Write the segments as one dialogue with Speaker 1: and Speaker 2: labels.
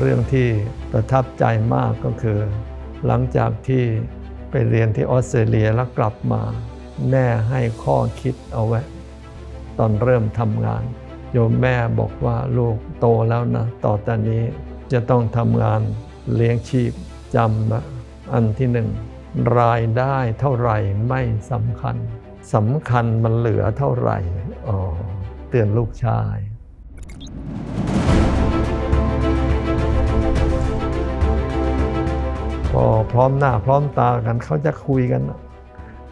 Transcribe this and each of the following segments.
Speaker 1: เรื่องที่ประทับใจมากก็คือ หลังจากที่ไปเรียนที่ออสเตรเลียแล้วกลับมา แม่ให้ข้อคิดเอาไว้ ตอนเริ่มทำงาน โยมแม่บอกว่าลูกโตแล้วนะ ต่อจากนี้จะต้องทำงานเลี้ยงชีพจำนะอันที่หนึ่งรายได้เท่าไหร่ไม่สำคัญสำคัญมันเหลือเท่าไหร่อ๋อเตือนลูกชาย พร้อมหน้าพร้อมตากันเขาจะคุยกัน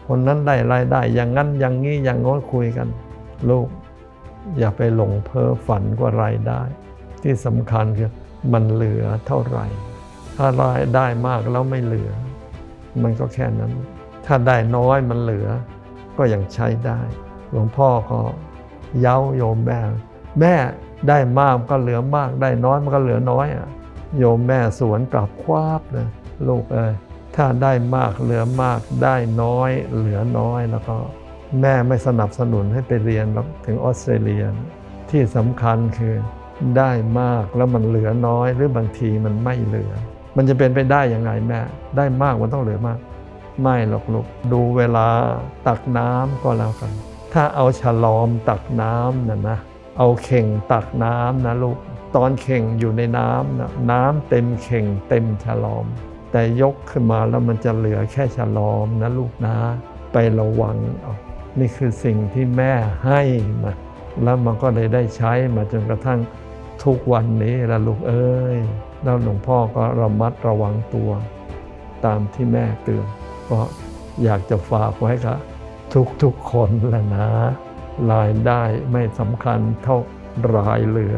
Speaker 1: คนนั้นได้รายได้ อย่างนั้นอย่างนี้อย่างโน้นคุยกัน ลูก อย่าไปหลงเพ้อฝันว่ารายได้ ที่สำคัญคือมันเหลือเท่าไหร่ ถ้ารายได้มากแล้วไม่เหลือ มันก็แค่นั้น ถ้าได้น้อยมันเหลือ ก็ยังใช้ได้ หลวงพ่อก็เย้าโยมแม่แม่ได้มากมันก็เหลือมากได้น้อยมันก็เหลือน้อยอะ โยมแม่สวนกลับควาบเลยลูกเอ้ยถ้าได้มากเหลือมากได้น้อยเหลือน้อยแล้วก็แม่ไม่สนับสนุนให้ไปเรียนหรอกถึงออสเตรเลีย ที่สำคัญคือได้มากแล้วมันเหลือน้อยหรือบางทีมันไม่เหลือ มันจะเป็นไปได้ยังไงแม่ ได้มากมันต้องเหลือมาก ไม่หรอกลูกดูเวลาตักน้ำก็แล้วกัน ถ้าเอาฉลอมตักน้ำนะนะเอาเข่งตักน้ำนะลูก ตอนเข่งอยู่ในน้ำนะน้ำเต็มเข่งเต็มฉลอม แต่ยกขึ้นมาแล้วมันจะเหลือแค่ฉลอมนะลูกนะไประวังเอานี่คือสิ่งที่แม่ให้มาแล้วมันก็เลยได้ใช้มาจนกระทั่งทุกวันนี้ละลูกเอ้ยแล้วหลวงพ่อก็ระมัดระวังตัว ตามที่แม่เตือนก็อยากจะฝากไว้กับทุกๆคนแหละนะ รายได้ไม่สำคัญเท่ารายเหลือ